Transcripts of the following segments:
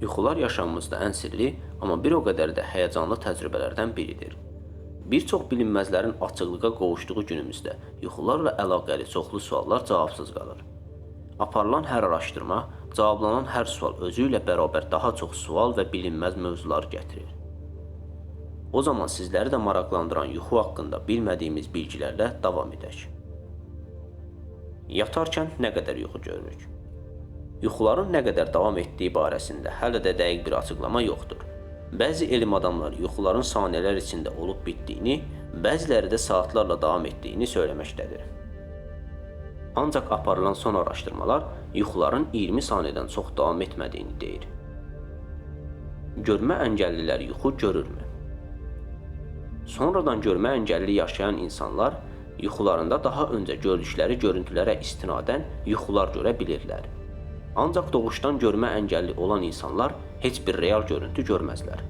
Yuxular yaşamımızda ən sirli, amma bir o qədər də həyəcanlı təcrübələrdən biridir. Bir çox bilinməzlərin açıqlığa qovuşduğu günümüzdə yuxularla əlaqəli çoxlu suallar cavabsız qalır. Aparılan hər araşdırma, cavablanan hər sual özü ilə bərabər daha çox sual və bilinməz mövzular gətirir. O zaman sizləri də maraqlandıran yuxu haqqında bilmədiyimiz bilgilərlə davam edək. Yatarkən nə qədər yuxu görürük? Yuxuların nə qədər davam etdiyi barəsində hələ də dəqiq bir açıqlama yoxdur. Bəzi elm adamları yuxuların saniyələr içində olub bitdiyini, bəziləri də saatlarla davam etdiyini söyləməkdədir. Ancaq aparılan son araşdırmalar yuxuların 20 saniyədən çox davam etmədiyini deyir. Görmə əngəllilər yuxu görürmü? Sonradan görmə əngəlli yaşayan insanlar yuxularında daha öncə gördükləri görüntülərə istinadən yuxular görə bilirlər. Ancaq doğuşdan görmə əngəlli olan insanlar heç bir real görüntü görməzlər.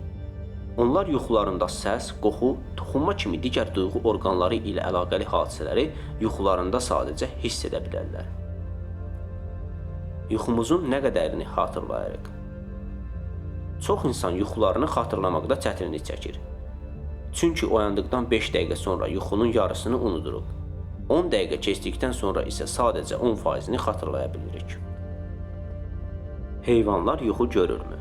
Onlar yuxularında səs, qoxu, toxunma kimi digər duyğu orqanları ilə əlaqəli hadisələri yuxularında sadəcə hiss edə bilərlər. Yuxumuzun nə qədərini xatırlayırıq? Çox insan yuxularını xatırlamaqda çətinlik çəkir. Çünki oyandıqdan 5 dəqiqə sonra yuxunun yarısını unuduruq. 10 dəqiqə keçdikdən sonra isə sadəcə 10%-ni xatırlaya bilirik. Heyvanlar yuxu görürmü?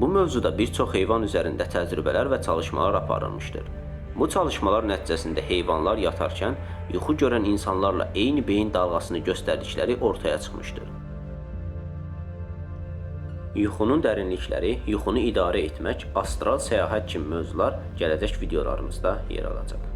Bu mövzuda bir çox heyvan üzərində təcrübələr və çalışmalar aparılmışdır. Bu çalışmalar nəticəsində heyvanlar yatarkən yuxu görən insanlarla eyni beyin dalğasını göstərdikləri ortaya çıxmışdır. Yuxunun dərinlikləri, yuxunu idarə etmək, astral səyahət kimi mövzular gələcək videolarımızda yer alacaq.